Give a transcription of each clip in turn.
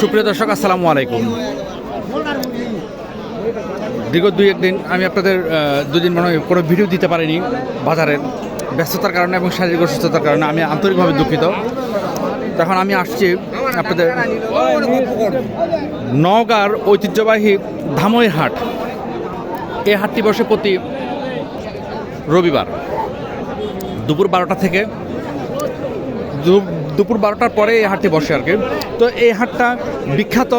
সুপ্রিয় দর্শক, আসসালামু আলাইকুম। দীর্ঘ দুই একদিন আমি আপনাদের দুদিন মনে হয় কোনো ভিডিও দিতে পারিনি বাজারের ব্যস্ততার কারণে এবং শারীরিক অসুস্থতার কারণে। আমি আন্তরিকভাবে দুঃখিত। তখন আমি আসছি আপনাদের নওগাঁর ঐতিহ্যবাহী ধামই হাট। এই হাটটি বসে প্রতি রবিবার দুপুর বারোটা থেকে দুপুর বারোটার পরে এই হাটটি বসে আর কি। তো এই হাটটা বিখ্যাত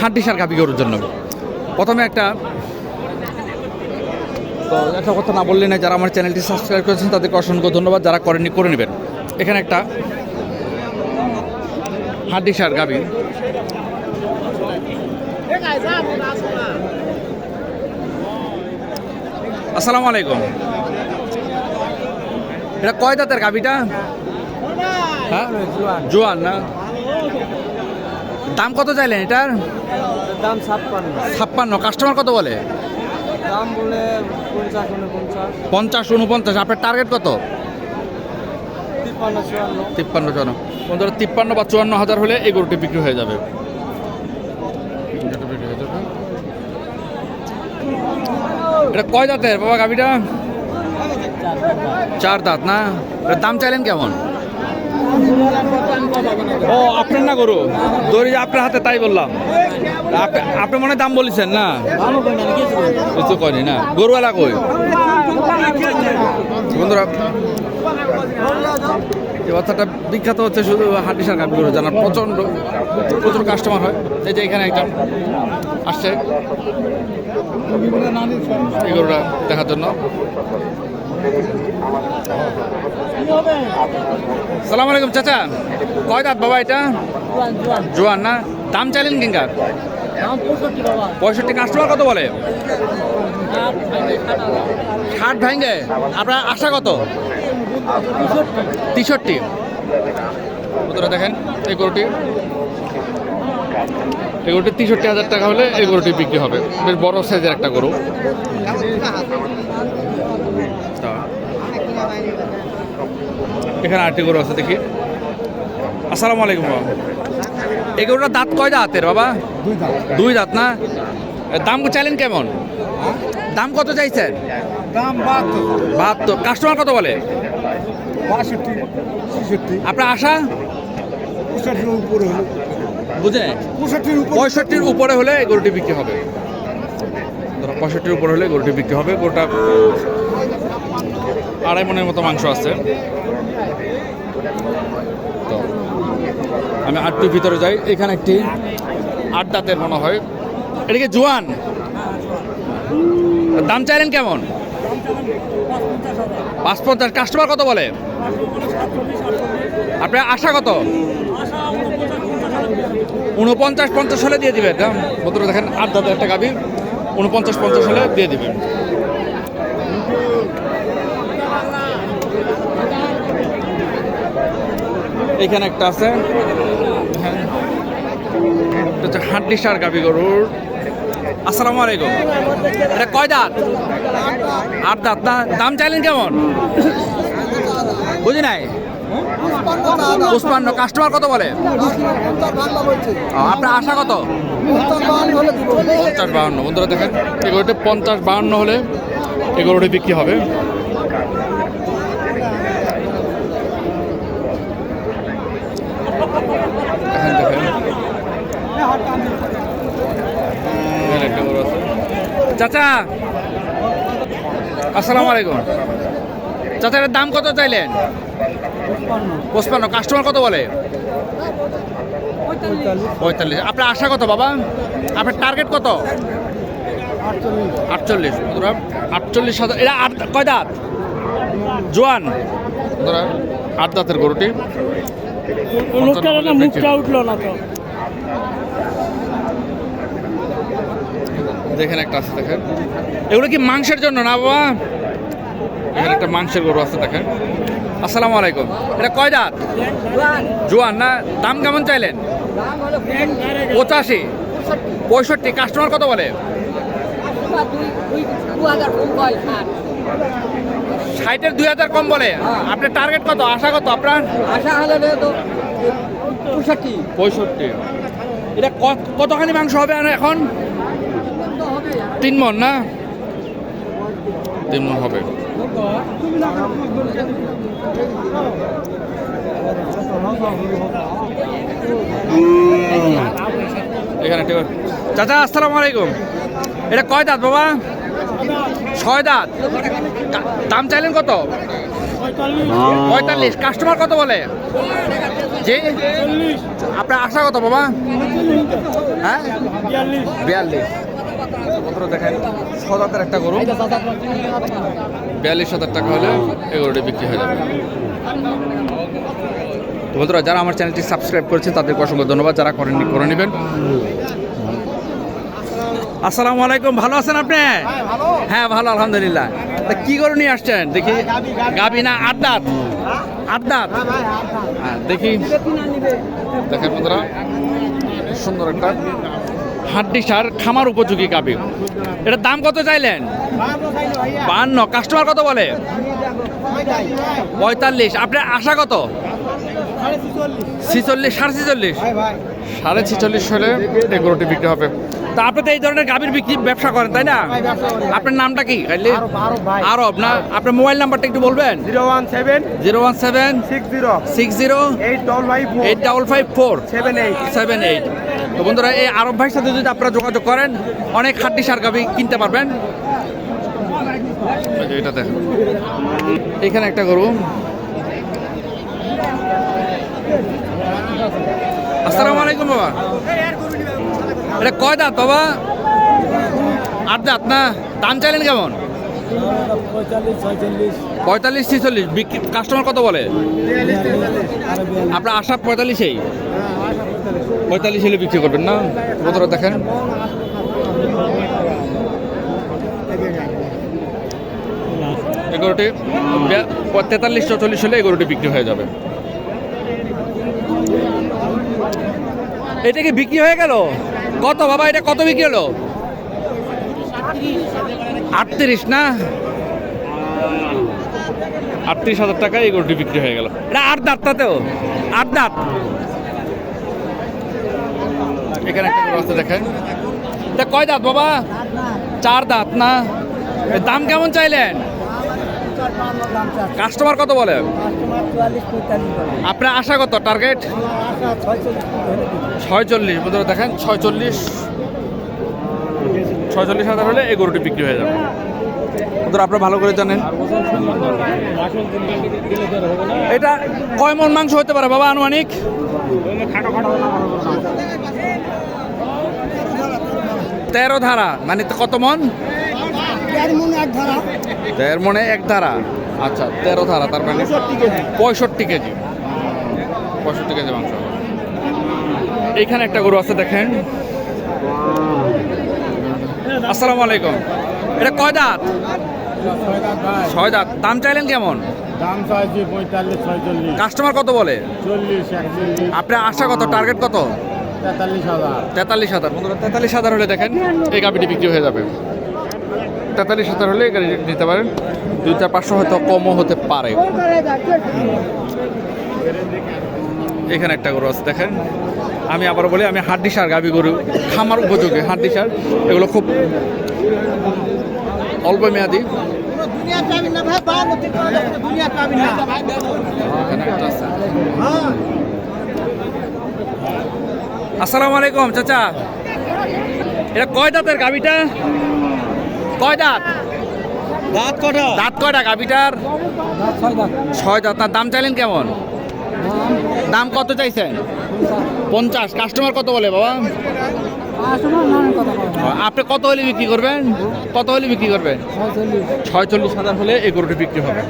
হাড্ডিসার গাভি গরুর জন্য। প্রথমে একটা তো একটা কথা না বললে না যারা আমার চ্যানেলটি সাবস্ক্রাইব করেছেন তাদেরকে অসংখ্য ধন্যবাদ, যারা করেনি করে নেবেন। এখানে একটা হাড্ডিসার গাভি। আসসালামু আলাইকুম। এটা কয় দাঁতের গাভিটা? হ্যাঁ? জোয়ান। না? দাম কত চাইলেন এটার? দাম ছাপ্পান্ন। ছাপ্পান্ন। কাস্টমার কত বলে? দাম বলে পঞ্চাশ উনপঞ্চাশ পঞ্চাশ উনপঞ্চাশ আপনার টার্গেট কত? তিপ্পান্ন চুয়ান্ন। তিপ্পান্ন চুয়ান্ন। বন্ধুরা তিপ্পান্ন বা চুয়ান্ন হাজার হলে এই গরুটি বিক্রি হয়ে যাবে। এটা কয় দাঁতের? বাবা গাভিটা? চার দাঁত। না? দাম চাইলেন কেমন? ও, আপনার না গরু? দড়ি আপনার হাতে, তাই বললাম। আপনি- মনে দাম বলেছেন না? কিছু কয়নি না? গরুওয়ালা কই? বন্ধুরা বাচ্চাটা বিখ্যাত হচ্ছে শুধু হাড্ডিসার গাভি গরু, জানার প্রচণ্ড, প্রচুর কাস্টমার হয়। এই যে এখানে একজন আসছে। এই গরুটা দেখার জন্য। সালাম আলাইকুম, চাচা। কয় দাঁত বাবা এটা? জোয়ান না? দাম চাইলেন কিনকার পঁয়ষট্টি কাস্টমার কত বলে? ষাট ভাঙ্গে। আপনার আশা কত? তেষট্টি। বন্ধুরা দেখেন? এই গরুটি। এই গরুটি তেষট্টি হাজার টাকা হলে এই গরুটি বিক্রি হবে। বেশ বড় সাইজের একটা গরু। এখানে আটটি গরু আছে দেখি। আসসালামু আলাইকুম বাবা। এই গরুটার দাঁত কয় দাঁতের বাবা? দুই দাঁত। না? দাম চাইলেন কেমন? দাম কত চাইছেন? দাম বাহাত্তর। কাস্টমার কত বলে? আপনার আশা? বুঝে পঁয়ষট্টির উপরে। হলে গরুটি বিক্রি হবে। পঁয়ষট্টির উপরে হলে গরুটি বিক্রি হবে। গরুটা আড়াই মনের মতো মাংস আছে। তো, আমি আটটির ভিতরে যাই। এখানে একটি আট দাঁতের মনে হয়। এটাকে জোয়ান, দাম চাইলেন কেমন? পাঁচ পঞ্চাশ কাস্টমার কত বলে? আপনার আশা কত? উনপঞ্চাশ, পঞ্চাশ হলে দিয়ে দিবেন দেখেন, আট দাঁতের একটা গাবি উনপঞ্চাশ, পঞ্চাশ হলে দিয়ে দিবেন এখানে একটা আছে। হাড্ডি সার গাবি গরুর। আসসালামু আলাইকুম। এটা কয় দাঁত? আট দাঁত না? দাম চাইলেন কেমন? বুঝি নাই? পুষ্পান্ন কাস্টমার কত বলে? আপনার আশা কত? পঞ্চাশ বাহান্ন। বন্ধুরা দেখেন এগুলোতে পঞ্চাশ বাহান্ন হলে এগুলোটি বিক্রি হবে দেখেন দেখেন এখানে একটা গরু আছে। চাচা। আসসালামু আলাইকুম। চাচা দাম কত চাইলেন? পঁচপান্ন। কাস্টমার কত বলে? পঁয়তাল্লিশ। আপনার আশা কত বাবা? আপনার টার্গেট কত? আটচল্লিশ। আটচল্লিশ হাজার এটা আট কয় দাঁত? জোয়ান। আট দাঁতের গরুটি। মুখটা উঠল না তো। দেখেন একটা আছে, দেখেন। এগুলো কি মাংসের জন্য না, বাবা? এখানে একটা মাংসের গরু আছে, দেখেন। আসসালামু আলাইকুম। এটা কয় দাঁত? জোয়ান না? দাম কেমন চাইলেন? পঁচাশি। পঁয়ষট্টি। কাস্টমার কত বলে? ষাটের দুই হাজার কম বলে। আপনার টার্গেট কত? আশা কত আপনার? আশা হলে পঁয়ষট্টি। পঁয়ষট্টি। এটা কতখানি মাংস হবে এখন? তিন মন না? তিন মন হবে এখানে ঠিক আছে। চাচা আসসালামু আলাইকুম। এটা কয় দাঁত বাবা? ছয় দাঁত। দাম চাইলেন কত? পঁয়তাল্লিশ। কাস্টমার কত বলে? যে আপনার আশা কত বাবা? হ্যাঁ? বিয়াল্লিশ। কতটা দেখেন, ছ একটা গরু। বিয়াল্লিশ হাজার টাকা হলে এই বিক্রি হয়ে যাবে। তো বন্ধুরা, যারা আমার চ্যানেলটি সাবস্ক্রাইব করেছেন, তাদেরকে অসংখ্য ধন্যবাদ। যারা করেননি, করে নেবেন। আসসালামু আলাইকুম, ভালো আছেন আপনি? হ্যাঁ ভালো, আলহামদুলিল্লাহ। তা কি গরু নিয়ে আসছেন? দেখি। গাবি না আট দাঁত? হ্যাঁ দেখি। দেখেন বন্ধুরা, সুন্দর একটা হাড্ডি সার খামার উপযোগী গাবি এটার দাম কত চাইলেন? বান্ন কাস্টমার কত বলে? পঁয়তাল্লিশ। আপনার আশা কত? ছিচল্লিশ সাড়ে ছিচল্লিশ। সাড়ে ছিচল্লিশ হলে এই গরুটি বিক্রি হবে। তা আপনি তো এই ধরনের গাভীর বিক্রি ব্যবসা করেন তাই না? আপনার নামটা কি? কাইলি আরব না? আপনার মোবাইল নাম্বারটা একটু বলবেন? Zero one seven zero one seven six zero six zero eight double five eight double five four seven eight. Seven eight. তো বন্ধুরা, এই আরব ভাইয়ের সাথে যদি আপনারা যোগাযোগ করেন, অনেক খাদ্যি সার গাভি কিনতে পারবেন। এটা দেখেন। এখানে একটা গরু। আসসালামু আলাইকুম, বাবা। এটা কয় দাঁত, বাবা? আট দাঁত না? দাম চাইলেন কেমন? পঁয়তাল্লিশ, ছিচল্লিশ। কাস্টমার কত বলে? আপনার আশা পঁয়তাল্লিশেই? পঁয়তাল্লিশ হলে বিক্রি করবেন না? কতটা দেখেন? এগারোটি? তেতাল্লিশ, চৌচল্লিশ হলে এগারোটি বিক্রি হয়ে যাবে। এটা কি বিক্রি হয়ে গেল? কত বাবা, এটা কত বিক্রি হলো? আটত্রিশ না? আটত্রিশ হাজার টাকা এই গরুটি বিক্রি হয়ে গেল। এটা আট দাঁত তাতেও? আট দাঁত? এখানে একটা গরু দেখেন। এটা কয় দাঁত বাবা? চার দাঁত, না? দাম কেমন চাইলেন? কাস্টমার কত বলে? আপনার আশা কত? টার্গেট ছয়চল্লিশ, বন্ধুরা দেখেন, ছয়চল্লিশ ছয়চল্লিশ হাজার হলে এই গরুটি বিক্রি হয়ে যাবে। আপনারা ভালো করে জানেন। এটা কয় মন মাংস হতে পারে বাবা আনুমানিক? তেরো ধারা মানে কত মন? দেড় মনে এক ধারা। আচ্ছা তেরো ধারা তার মানে পঁয়ষট্টি কেজি। পঁয়ষট্টি কেজি। মাংস। হবে। এইখানে একটা গরু আছে দেখেন। আসসালামু আলাইকুম। এটা কয় দাঁত? ছয় দাঁত। দাম চাইলেন কেমন? দাম চাইছি পঁয়তাল্লিশ ছয়চল্লিশ। কাস্টমার কত বলে? চল্লিশ একচল্লিশ। আপনার আশা কত? টার্গেট কত? তেতাল্লিশ হাজার। তেতাল্লিশ হাজার। বন্ধুরা তেতাল্লিশ হাজার হলে দেখেন এই গাভিটি বিক্রি হয়ে যাবে। তেতাল্লিশ হাজার হলে এই গাড়ি নিতে পারেন। দুই চার পাঁচশো হয়তো কমও হতে পারে। এখানে একটা গরু আছে দেখেন। আমি আবার বলি আমি হাড্ডি সার গাভি গরু খামার উপযোগী হাড্ডি সার এগুলো খুব অল্প মেয়াদি। আসসালামু আলাইকুম চাচা। এটা কয় দাঁতের গাভিটা? কয় দাঁত? দাঁত কটা? দাঁত কয়টা গাভিটার? ছয় দাঁত। তার দাম চাইলেন কেমন? দাম কত চাইছেন? পঞ্চাশ। কাস্টমার কত বলে বাবা? আপনি কত হলে বিক্রি করবেন? কত হলে বিক্রি করবেন? ছয়চল্লিশ। হাজার হলে এই গরুটি বিক্রি হবে।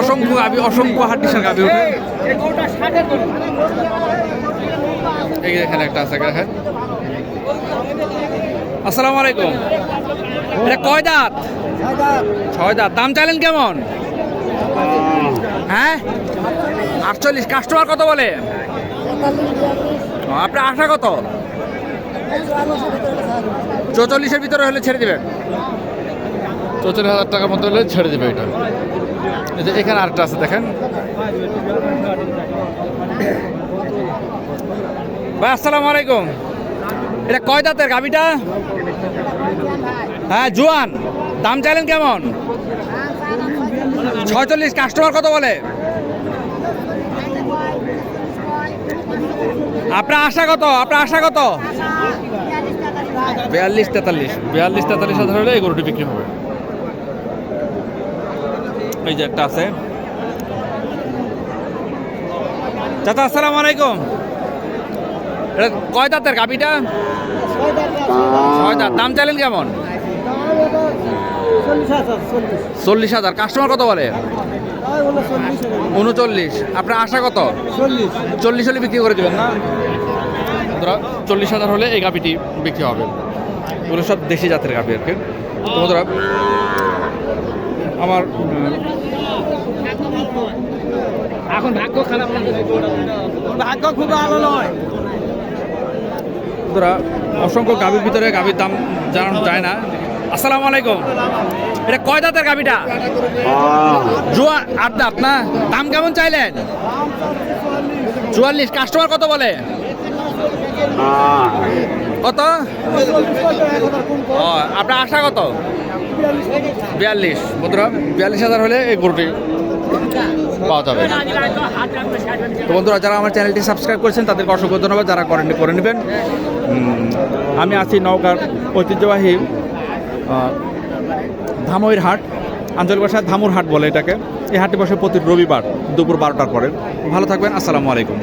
অসংখ্য গাবি অসংখ্য হাড্ডিসার গাবি ওঠে এই এখানে একটা আছে দেখেন। আসসালামু আলাইকুম। এটা কয় দাঁত? ছয় দাঁত। দাম চাইলেন কেমন? হ্যাঁ? আটচল্লিশ। কাস্টমার কত বলে? আপনার আশা কত? চৌচল্লিশের ভিতরে হলে ছেড়ে দেবেন। চৌচল্লিশ হাজার টাকার মতো হলে ছেড়ে দেবে এটা। এই যে এখানে আরেকটা আছে দেখেন। ভাই আসসালামু আলাইকুম। এটা কয় দাঁতের গাবিটা হ্যাঁ জুয়ান। দাম চাইলেন কেমন? ছয়চল্লিশ কাস্টমার কত বলে? আপনার আশা কত? আপনার আশা কত? বিয়াল্লিশ তেতাল্লিশ। বিয়াল্লিশ তেতাল্লিশ হাজার হলে এই গরুটি বিক্রি হবে। এই যে একটা আছে। চাচা আসসালামু আলাইকুম। এটা কয় দাঁতের গাবিটা ছয় দাঁত। দাম চাইলেন কেমন? চল্লিশ হাজার কাস্টমার কত বলে? উনচল্লিশ। আপনার আশা কত? চল্লিশ হলে বিক্রি করে দেবেন না? চল্লিশ হাজার হলে এই গাভিটি বিক্রি হবে। ওগুলো সব দেশি জাতের গাভি আর কি। বন্ধুরা আমার এখন ভাগ্য খারাপ ভাগ্য খুব ভালো নয়। বন্ধুরা অসংখ্য গাভির ভিতরে গাভির দাম জানানো যায় না। আসসালামু আলাইকুম। এটা কয় দাঁতের গাভিটা? জুয়া আট দাঁত না? দাম কেমন চাইলেন? চুয়াল্লিশ। কাস্টমার কত বলে? কত? আপনার আশা কত? বিয়াল্লিশ। বন্ধুরা বিয়াল্লিশ হাজার হলে এই গরুটি পাওয়া যাবে। তো বন্ধুরা যারা আমার চ্যানেলটি সাবস্ক্রাইব করেছেন তাদেরকে অসংখ্য ধন্যবাদ। যারা করেন করে নেবেন। আমি আছি নওগাঁর ঐতিহ্যবাহী ধামইর হাট, আঞ্চলিক ভাষায় ধামুর হাট বলে এটাকে। এই হাটে বসে প্রতি রবিবার দুপুর বারোটার পরে। ভালো থাকবেন, আসসালামু আলাইকুম।